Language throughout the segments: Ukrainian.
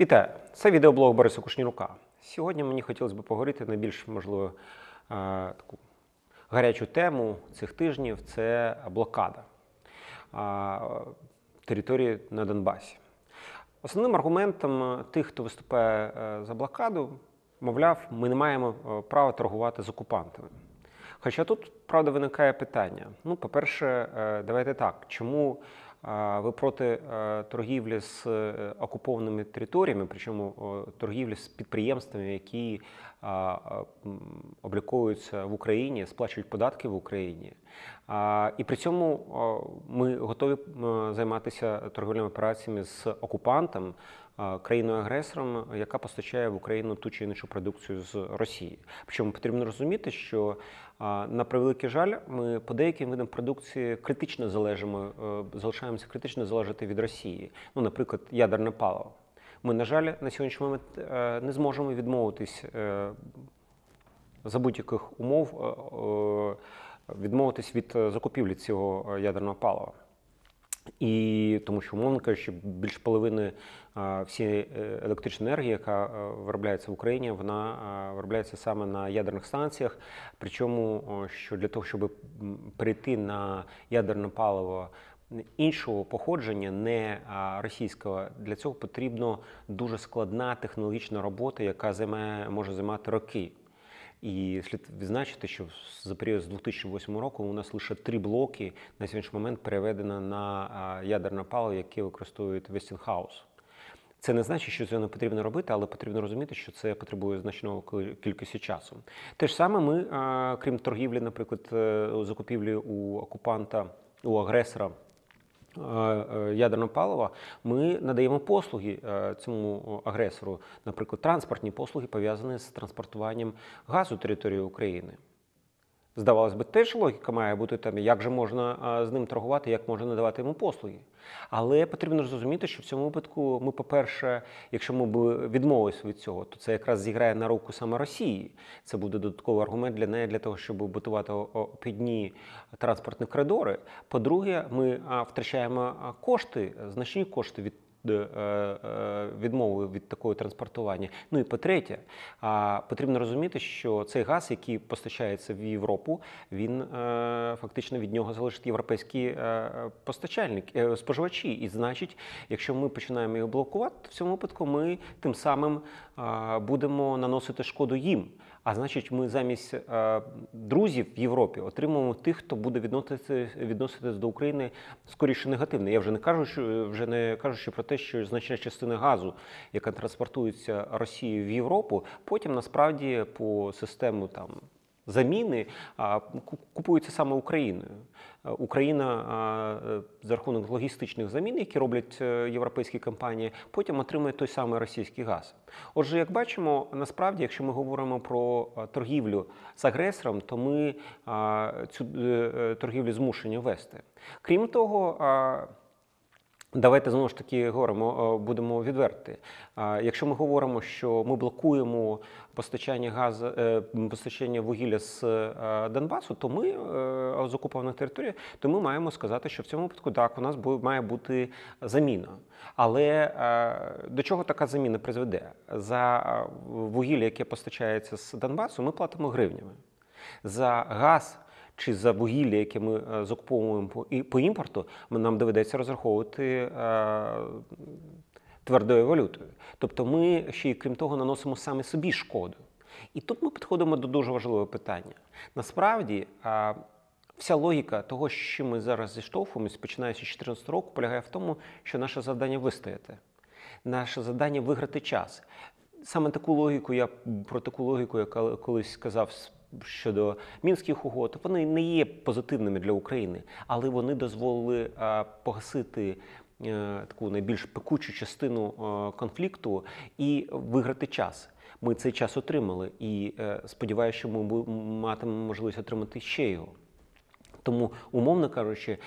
Вітаю! Це відеоблог Бориса Кушнірука. Сьогодні мені хотілося б поговорити на більш можливо е, таку гарячу тему цих тижнів це блокада території на Донбасі. Основним аргументом тих, хто виступає е, за блокаду, мовляв, ми не маємо е, права торгувати з окупантами. Хоча тут, правда, виникає питання. Ну, по-перше, давайте так, чому ви проти е, торгівлі з е, окупованими територіями, причому торгівлі з підприємствами, які обліковуються в Україні, сплачують податки в Україні. І при цьому ми готові займатися торговельними операціями з окупантом, е, країною-агресором, яка постачає в Україну ту чи іншу продукцію з Росії. Причому потрібно розуміти, що на превеликий жаль, ми по деяким видам продукції критично залежимо, е, залишаємося критично залежати від Росії. Ну, наприклад, ядерне паливо. Ми, на жаль, на сьогоднішній момент е, не зможемо відмовитись е, за будь-яких умов відмовитись від закупівлі цього ядерного палива. І тому що, умовно кажучи, більш половини всієї е, електричної енергії, яка е, виробляється в Україні, вона а, виробляється саме на ядерних станціях. Причому, що для того, щоб перейти на ядерне паливо іншого походження, не російського, для цього потрібно дуже складна технологічна робота, яка займає, може займати роки. І слід відзначити, що за період з 2008 року у нас лише три блоки на сьогоднішній момент переведено на ядерне паливо, яке використовують Westinghouse. Це не значить, що це не потрібно робити, але потрібно розуміти, що це потребує значної кількості часу. Те ж саме ми, крім торгівлі, наприклад, е, закупівлі у окупанта, у агресора ядерного палива, ми надаємо послуги е, цьому агресору, наприклад, транспортні послуги пов'язані з транспортуванням газу території України. Здавалось би, теж логіка має бути там, як же можна з ним торгувати, як можна надавати йому послуги. Але потрібно зрозуміти, що в цьому випадку ми, по-перше, якщо ми б відмовилися від цього, то це якраз зіграє на руку саме Росії. Це буде додатковий аргумент для неї для того, щоб будувати о- обхідні транспортні коридори. По-друге, ми втрачаємо кошти, значні кошти від. Е, е, Відмови від такого транспортування. Ну і по-третє, потрібно розуміти, що цей газ, який постачається в Європу, він е, фактично від нього залежать європейські постачальники, споживачі. І значить, якщо ми починаємо його блокувати, то в цьому випадку ми тим самим будемо наносити шкоду їм. А значить, ми замість е, друзів в Європі отримуємо тих, хто буде відноситися, відноситись до України скоріше негативно. Я вже не кажу, що вже не кажучи про те, що значна частина газу, яка транспортується Росією в Європу, потім насправді по систему там. Заміни купуються саме Україною. Е, Україна е, за рахунок логістичних замін, які роблять е, європейські компанії, потім отримує той самий російський газ. Отже, як бачимо, насправді, якщо ми говоримо про торгівлю з агресором, то ми цю торгівлю змушені вести. Крім того, Давайте знову ж таки говоримо, е, будемо відверти. Якщо ми говоримо, що ми блокуємо постачання газу, е, постачання вугілля з е, Донбасу, то ми е, з окупованих територій, то ми маємо сказати, що в цьому випадку так у нас має бути заміна. Але е, до чого така заміна призведе? За е, вугілля, яке постачається з Донбасу, ми платимо гривнями. За газ чи за вугілля, яке ми е, закуповуємо по, і- по імпорту, нам доведеться розраховувати е, твердою валютою. Тобто ми ще й крім того наносимо саме собі шкоду. І тут ми підходимо до дуже важливого питання. Насправді, е, вся логіка того, що ми зараз зіштовхуємось, починаючи з 2014 року, полягає в тому, що наше завдання вистояти. Наше завдання виграти час. Саме таку логіку, я про таку логіку, я колись сказав щодо мінських угод, вони не є позитивними для України, але вони дозволили погасити е, таку найбільш пекучу частину е, конфлікту і виграти час. Ми цей час отримали, і е, сподіваюся, що ми матимемо можливість отримати ще його. Тому, умовно кажучи,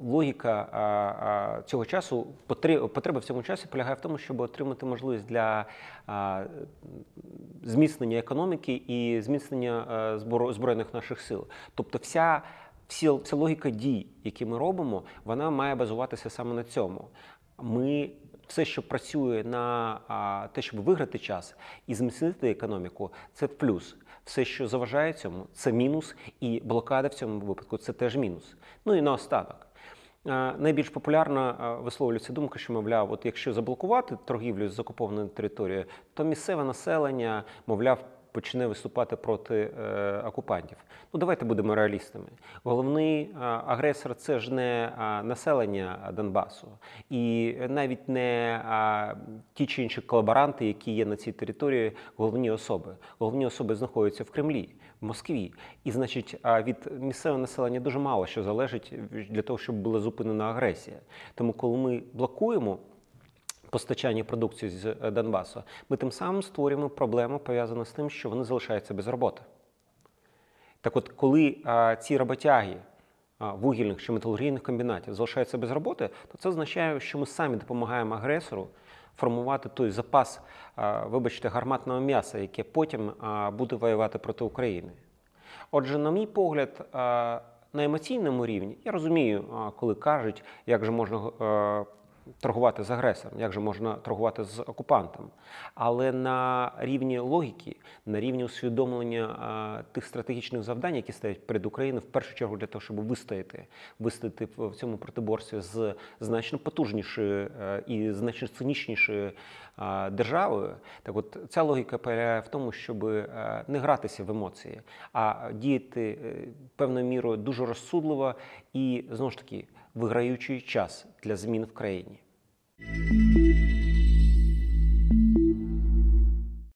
логіка цього часу, потреба в цьому часі полягає в тому, щоб отримати можливість для зміцнення економіки і зміцнення збройних наших сил. Тобто, вся всі, вся логіка дій, які ми робимо, вона має базуватися саме на цьому. Ми все, що працює на те, щоб виграти час і зміцнити економіку, це плюс. Все, що заважає цьому, це мінус, і блокада в цьому випадку це теж мінус. Ну і наостанок. Е, Найбільш популярно е, висловлюється думка, що, мовляв, от якщо заблокувати торгівлю з окупованою територією, то місцеве населення, мовляв, почне виступати проти е, окупантів. Ну давайте будемо реалістами. Головний е, агресор це ж не е, населення Донбасу, і навіть не е, ті чи інші колаборанти, які є на цій території, головні особи. Головні особи знаходяться в Кремлі, в Москві. І значить, а від місцевого населення дуже мало що залежить для того, щоб була зупинена агресія. Тому, коли ми блокуємо постачання продукції з е, Донбасу, ми тим самим створюємо проблему, пов'язану з тим, що вони залишаються без роботи. Так от, коли а, ці роботяги а, вугільних чи металургійних комбінатів залишаються без роботи, то це означає, що ми самі допомагаємо агресору формувати той запас, а, вибачте, гарматного м'яса, яке потім а, буде воювати проти України. Отже, на мій погляд, а, на емоційному рівні я розумію, а, коли кажуть, як же можна е, торгувати з агресором, як же можна торгувати з окупантом. Але на рівні логіки, на рівні усвідомлення а, тих стратегічних завдань, які стоять перед Україною, в першу чергу для того, щоб вистояти, вистояти в цьому протиборстві з значно потужнішою е, і значно цинічнішою а, державою. Так, от ця логіка полягає в тому, щоб е, не гратися в емоції, а діяти е, певною мірою дуже розсудливо і знову ж таки виграючи час для змін в країні.